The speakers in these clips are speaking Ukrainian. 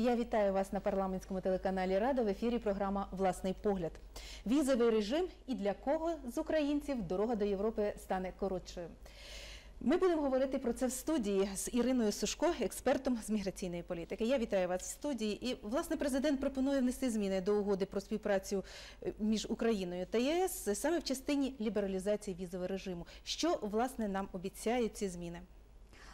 Я вітаю вас на парламентському телеканалі Рада в ефірі. Програма Власний погляд. Візовий режим і для кого з українців дорога до Європи стане коротшою. Ми будемо говорити про це в студії з Іриною Сушко, експертом з міграційної політики. Я вітаю вас в студії. І власне президент пропонує внести зміни до угоди про співпрацю е, між Україною та ЄС саме в частині лібералізації візового режиму. Що власне нам обіцяють ці зміни?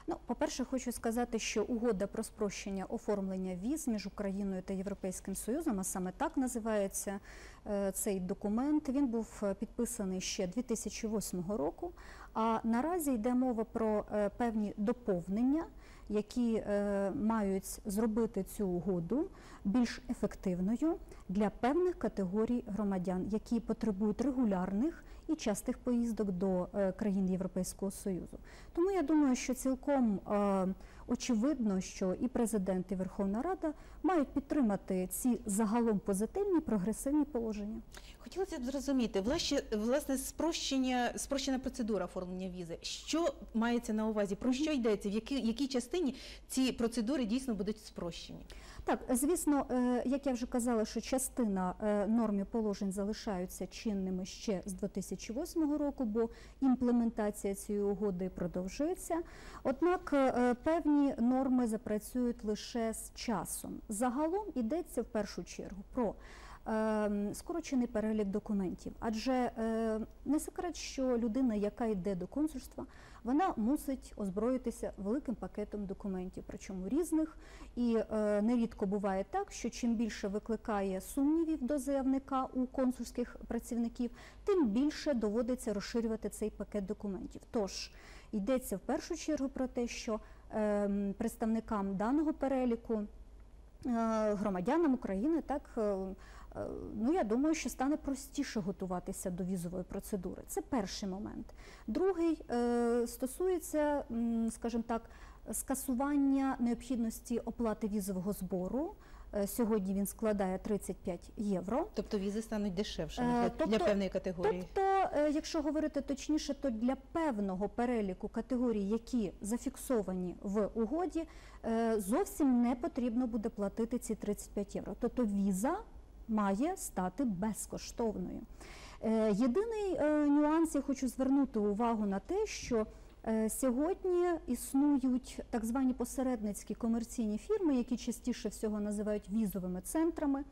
Ну, по-перше, хочу сказати, що угода про спрощення оформлення віз між Україною та Європейським Союзом, а саме так називається е, цей документ. Він був е, підписаний ще 2008 року. А наразі йде мова про е, певні доповнення, які е, мають зробити цю угоду більш ефективною для певних категорій громадян, які потребують регулярних і частих поїздок до е, країн Європейського Союзу. Тому я думаю, що цілком е, очевидно, що і президент, і Верховна Рада мають підтримати ці загалом позитивні прогресивні положення. Хотілося б зрозуміти, власне, власне спрощення, спрощена процедура оформлення візи. Що мається на увазі? Про що йдеться? В якій, якій частині ці процедури дійсно будуть спрощені? Так, звісно, е, як я вже казала, що частина е, норм і положень залишаються чинними ще з 2008 року, бо імплементація цієї угоди продовжується. Однак е, певні норми запрацюють лише з часом. Загалом йдеться в першу чергу про скорочений перелік документів, адже е, не секрет, що людина, яка йде до консульства, вона мусить озброїтися великим пакетом документів, причому різних. І е, нерідко буває так, що чим більше викликає сумнівів до заявника у консульських працівників, тим більше доводиться розширювати цей пакет документів. Тож йдеться в першу чергу про те, що е, представникам даного переліку. Е, Громадянам України так е, е, ну я думаю, що стане простіше готуватися до візової процедури. Це перший момент. Другий стосується, скажімо так, скасування необхідності оплати візового збору. Е, Сьогодні він складає 35 євро. Тобто візи стануть дешевшими Е, для, тобто- для певної категорії. Тобто, е, якщо говорити точніше, то для певного переліку категорій, які зафіксовані в угоді, зовсім не потрібно буде платити ці 35 євро. Тобто віза має стати безкоштовною. Єдиний нюанс, я хочу звернути увагу на те, що Сьогодні існують так звані посередницькі комерційні фірми, які частіше всього називають візовими центрами.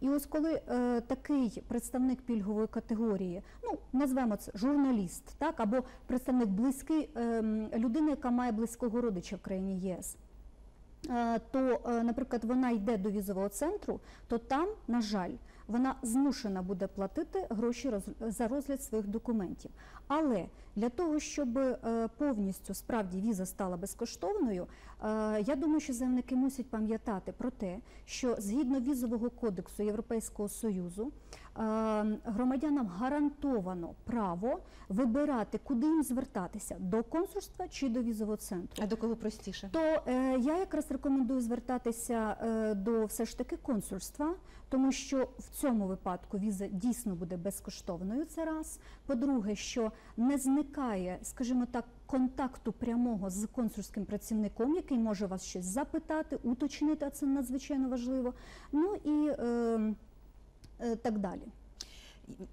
І ось коли е, такий представник пільгової категорії, ну назвемо це журналіст, так або представник близький ем, людини, яка має близького родича в країні ЄС. е, То, е, наприклад, вона йде до візового центру, то там, на жаль, вона змушена буде платити гроші роз- за розгляд своїх документів. Але для того, щоб е, повністю справді віза стала безкоштовною, е, я думаю, що заявники мусять пам'ятати про те, що згідно візового кодексу Європейського союзу е, громадянам гарантовано право вибирати, куди їм звертатися до консульства чи до візового центру. А до кого простіше? То я якраз рекомендую звертатися до все ж таки консульства, тому що в цьому випадку віза дійсно буде безкоштовною. Це раз. По-друге, що не зникає, скажімо так, контакту прямого з консульським працівником, який може вас щось запитати, уточнити, а це надзвичайно важливо. Ну і е, е, так далі.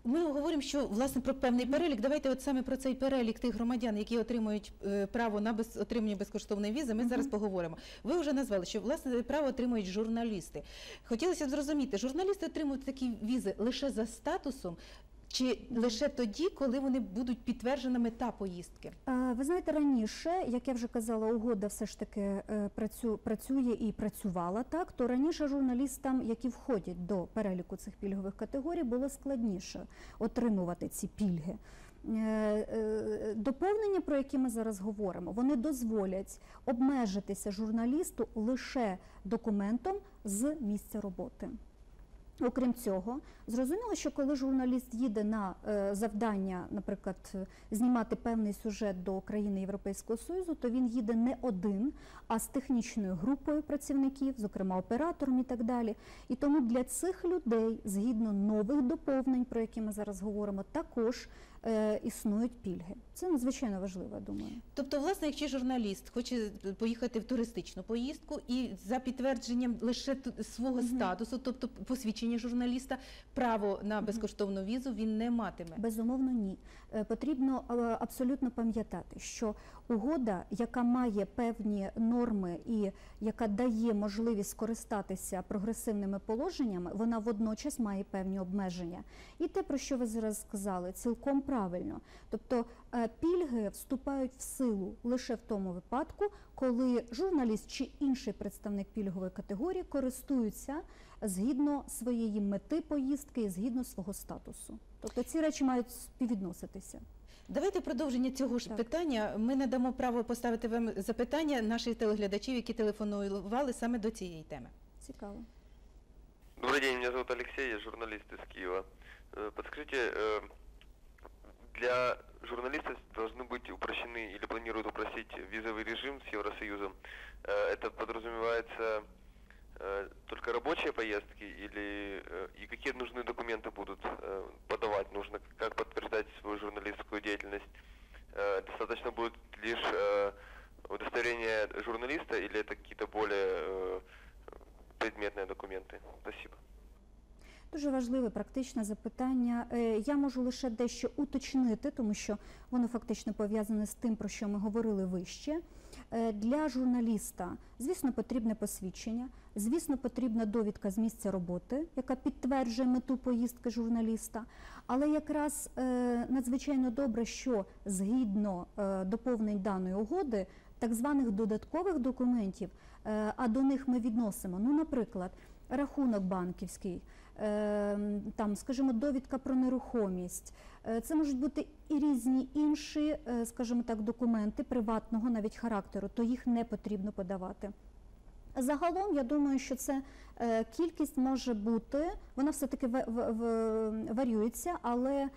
Ми говоримо, що власне про певний перелік. Давайте от саме про цей перелік тих громадян, які отримують е, право на без отримання безкоштовної візи. Ми Мгм. зараз поговоримо. Ви вже назвали, що власне право отримують журналісти. Хотілося б зрозуміти, журналісти отримують такі візи лише за статусом. Чи лише тоді, коли вони будуть підтверджена мета поїздки? Е, Ви знаєте, раніше, як я вже казала, угода все ж таки е, працює і працювала так, то раніше журналістам, які входять до переліку цих пільгових категорій, було складніше отримувати ці пільги. Е, Доповнення, про які ми зараз говоримо, вони дозволять обмежитися журналісту лише документом з місця роботи. Окрім цього, зрозуміло, що коли журналіст їде на е, завдання, наприклад, е, знімати певний сюжет до країни Європейського Союзу, то він їде не один, а з технічною групою працівників, зокрема оператором і так далі. І тому для цих людей, згідно нових доповнень, про які ми зараз говоримо, також існують пільги. Це надзвичайно важливо, я думаю. Тобто, власне, якщо журналіст хоче поїхати в туристичну поїздку і за підтвердженням лише свого Мгм. статусу, тобто посвідчення журналіста, право на безкоштовну візу він не матиме. Безумовно, ні. Е, Потрібно е, абсолютно пам'ятати, що угода, яка має певні норми і яка дає можливість скористатися прогресивними положеннями, вона водночас має певні обмеження. І те, про що ви зараз сказали, цілком правильно. Тобто е, пільги вступають в силу лише в тому випадку, коли журналіст чи інший представник пільгової категорії користуються згідно своєї мети поїздки і згідно свого статусу. Тобто ці речі мають співвідноситися. Давайте продовження цього ж Так. питання. Ми надамо право поставити вам запитання наших телеглядачів, які телефонували саме до цієї теми. Цікаво. Добрый день, меня зовут Алексей, я журналист из Киева. Э, Подскажите, э, для журналистов должны быть упрощены или планируют упростить визовый режим с Евросоюзом. Э, Это подразумевается э, только рабочие поездки или э, и какие нужны документы будут подавать? Нужно как подтверждать свою журналистскую деятельность? Достаточно будет лишь удостоверение журналиста или это какие-то более предметные документы? Спасибо. Дуже важливе практичне запитання. Е, Я можу лише дещо уточнити, тому що воно фактично пов'язане з тим, про що ми говорили вище. Е, Для журналіста, звісно, потрібне посвідчення, звісно, потрібна довідка з місця роботи, яка підтверджує мету поїздки журналіста. Але якраз е, надзвичайно добре, що згідно доповнень даної угоди, так званих додаткових документів, а до них ми відносимо, ну, наприклад, рахунок банківський, там, скажімо, довідка про нерухомість. Е, Це можуть бути і різні інші, е, скажімо так, документи приватного навіть характеру, то їх не потрібно подавати. Загалом, я думаю, що це е, кількість може бути, вона все-таки ва- ва- ва- варіюється, але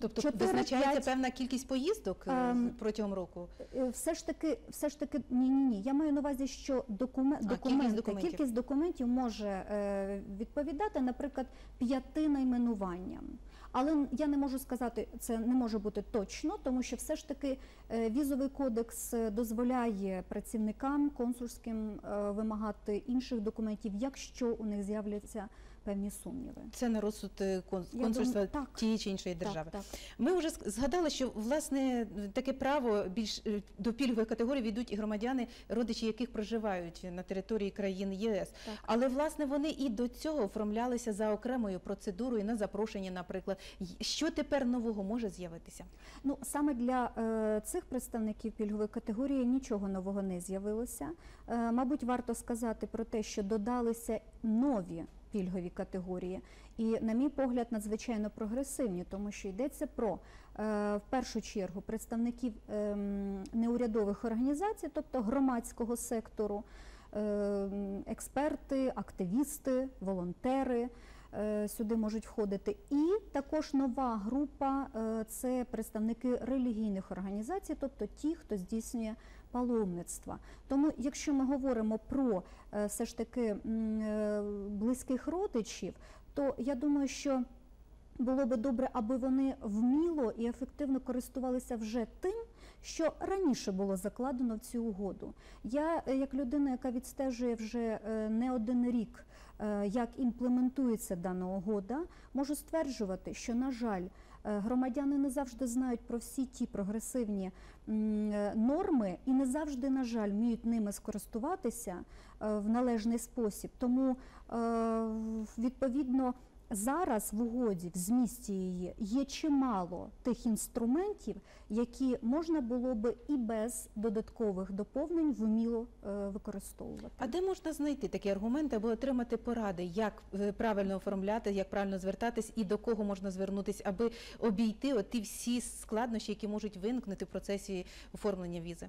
Тобто 4-5 визначається певна кількість поїздок е, Ем, протягом року. Е, Все ж таки, все ж таки, ні, ні, ні. Я маю на увазі, що докумен, кількість документи, документів. кількість документів може е, відповідати, наприклад, п'яти найменуванням. Але я не можу сказати, це не може бути точно, тому що все ж таки е, візовий кодекс е, дозволяє працівникам консульським е, вимагати інших документів, якщо у них з'являться певні сумніви. Це на розсуд е, консульства думаю, так. тієї чи іншої держави. Так, так. Ми вже згадали, що власне таке право більш е, до пільгової категорії війдуть і громадяни, родичі яких проживають на території країн ЄС. Так. Але власне вони і до цього оформлялися за окремою процедурою на запрошення, наприклад. Що тепер нового може з'явитися? Ну саме для е, цих представників пільгової категорії нічого нового не з'явилося. Е, мабуть, варто сказати про те, що додалися нові пільгові категорії, і, на мій погляд, надзвичайно прогресивні, тому що йдеться про е, в першу чергу представників ем, неурядових організацій, тобто громадського сектору, ем, експерти, активісти, волонтери е, сюди можуть входити. І також нова група е, це представники релігійних організацій, тобто ті, хто здійснює паломництва. Тому, якщо ми говоримо про е, все ж таки е, близьких родичів, то я думаю, що було би добре, аби вони вміло і ефективно користувалися вже тим, що раніше було закладено в цю угоду. Я, е, як людина, яка відстежує вже не один рік, як імплементується дана угода, можу стверджувати, що, на жаль, громадяни не завжди знають про всі ті прогресивні е, норми і не завжди, на жаль, вміють ними скористуватися е, в належний спосіб. Тому, е, відповідно, Зараз в угоді, в змісті її, є чимало тих інструментів, які можна було би і без додаткових доповнень вміло е, використовувати. А де можна знайти такі аргументи або отримати поради, як е, правильно оформляти, як правильно звертатись і до кого можна звернутись, аби обійти оті всі складнощі, які можуть виникнути в процесі оформлення візи?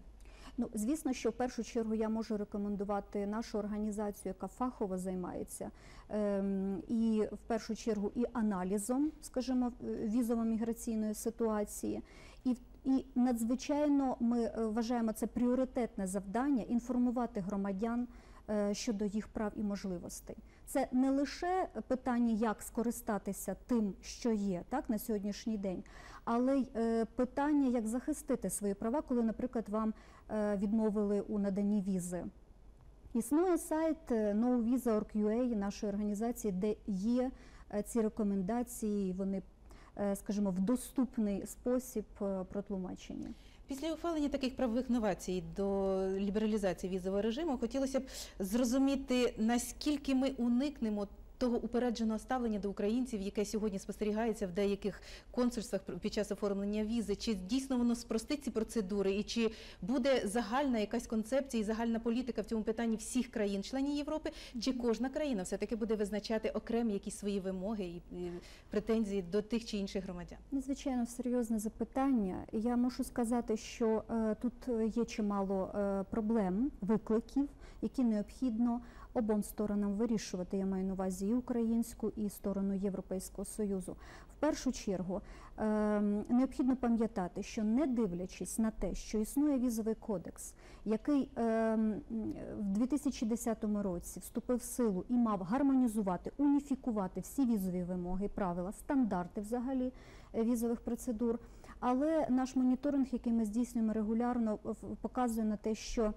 Ну, звісно, що в першу чергу я можу рекомендувати нашу організацію, яка фахово займається, ем, і в першу чергу і аналізом, скажімо, е, візово-міграційної ситуації. І, і надзвичайно ми е, вважаємо це пріоритетне завдання інформувати громадян е, щодо їх прав і можливостей. Це не лише питання, як скористатися тим, що є так на сьогоднішній день, але й е, питання, як захистити свої права, коли, наприклад, вам е, відмовили у наданні візи. Існує сайт е, novisa.org.ua нашої організації, де є ці рекомендації, вони, скажімо, в доступний спосіб протлумачені. Після ухвалення таких правових новацій до лібералізації візового режиму хотілося б зрозуміти, наскільки ми уникнемо того упередженого ставлення до українців, яке сьогодні спостерігається в деяких консульствах під час оформлення візи, чи дійсно воно спростить ці процедури, і чи буде загальна якась концепція і загальна політика в цьому питанні всіх країн-членів Європи, чи кожна країна все таки буде визначати окремі якісь свої вимоги і, претензії до тих чи інших громадян? Надзвичайно серйозне запитання. Я мушу сказати, що е, тут є чимало е, проблем, викликів, які необхідно обом сторонам вирішувати. Я маю на увазі і українську, і сторону Європейського союзу. В першу чергу е, необхідно пам'ятати, що не дивлячись на те, що існує візовий кодекс, який е, в 2010 році вступив в силу і мав гармонізувати, уніфікувати всі візові вимоги, правила, стандарти взагалі е, візових процедур. Але наш моніторинг, який ми здійснюємо регулярно, показує на те, що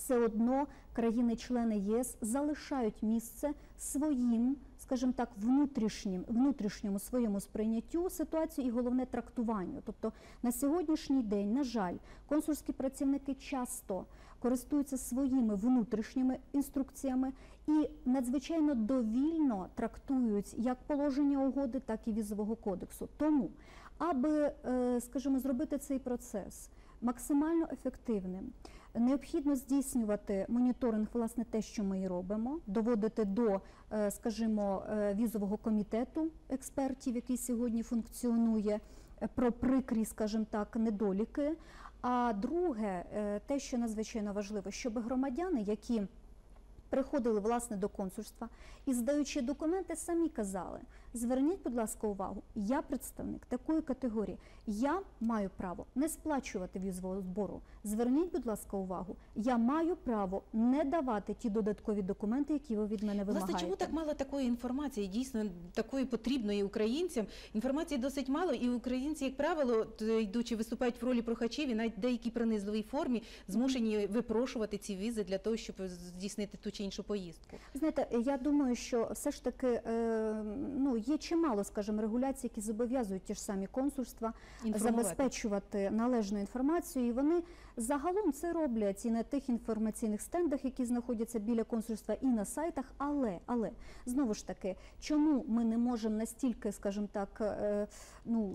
все одно країни-члени ЄС залишають місце своїм, скажімо так, внутрішнім, внутрішньому своєму сприйняттю ситуації і головне трактуванню. Тобто на сьогоднішній день, на жаль, консульські працівники часто користуються своїми внутрішніми інструкціями і надзвичайно довільно трактують як положення угоди, так і візового кодексу. Тому, аби, е, скажімо, зробити цей процес максимально ефективним. Необхідно здійснювати моніторинг, власне, те, що ми і робимо, доводити до, е, скажімо, е, візового комітету експертів, який сьогодні функціонує, е, про прикрі, скажімо так, недоліки. А друге, те, що надзвичайно важливо, щоб громадяни, які приходили власне до консульства і здаючи документи, самі казали: зверніть, будь ласка, увагу, я представник такої категорії, я маю право не сплачувати візового збору. Зверніть, будь ласка, увагу, я маю право не давати ті додаткові документи, які ви від мене вимагаєте. Власне, чому так мало такої інформації? Дійсно, такої потрібної українцям. Інформації досить мало, і українці, як правило, йдучи виступають в ролі прохачів, і навіть в деякій принизливій формі змушені випрошувати ці візи для того, щоб здійснити ту чи іншу поїздку. Знаєте, я думаю, що все ж таки е, ну, є чимало, скажімо, регуляцій, які зобов'язують ті ж самі консульства забезпечувати належну інформацію. І вони загалом це роблять і на тих інформаційних стендах, які знаходяться біля консульства, і на сайтах. Але, але знову ж таки, чому ми не можемо настільки, скажімо так, е, ну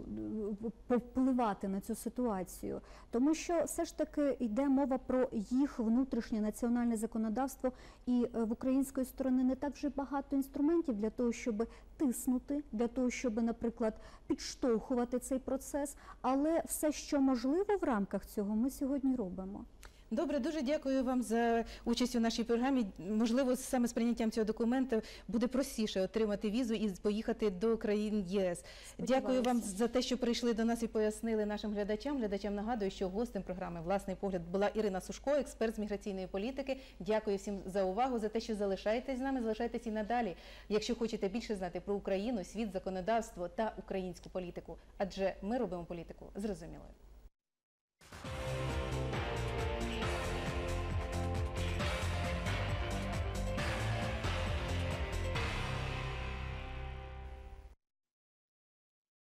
повпливати на цю ситуацію? Тому що все ж таки йде мова про їх внутрішнє національне законодавство, і е, в української сторони не так вже багато інструментів для того, щоб тиснути, для того, щоб, наприклад, підштовхувати цей процес. Але все, що можливо в рамках цього, ми сьогодні робимо. Добре, дуже дякую вам за участь у нашій програмі. Можливо, саме з прийняттям цього документу буде простіше отримати візу і поїхати до країн ЄС. Дякую вам за те, що прийшли до нас і пояснили нашим глядачам. Глядачам нагадую, що гостем програми Власний погляд була Ірина Сушко, експерт з міграційної політики. Дякую всім за увагу, за те, що залишаєтесь з нами, залишайтесь і надалі. Якщо хочете більше знати про Україну, світ, законодавство та українську політику, адже ми робимо політику зрозумілою.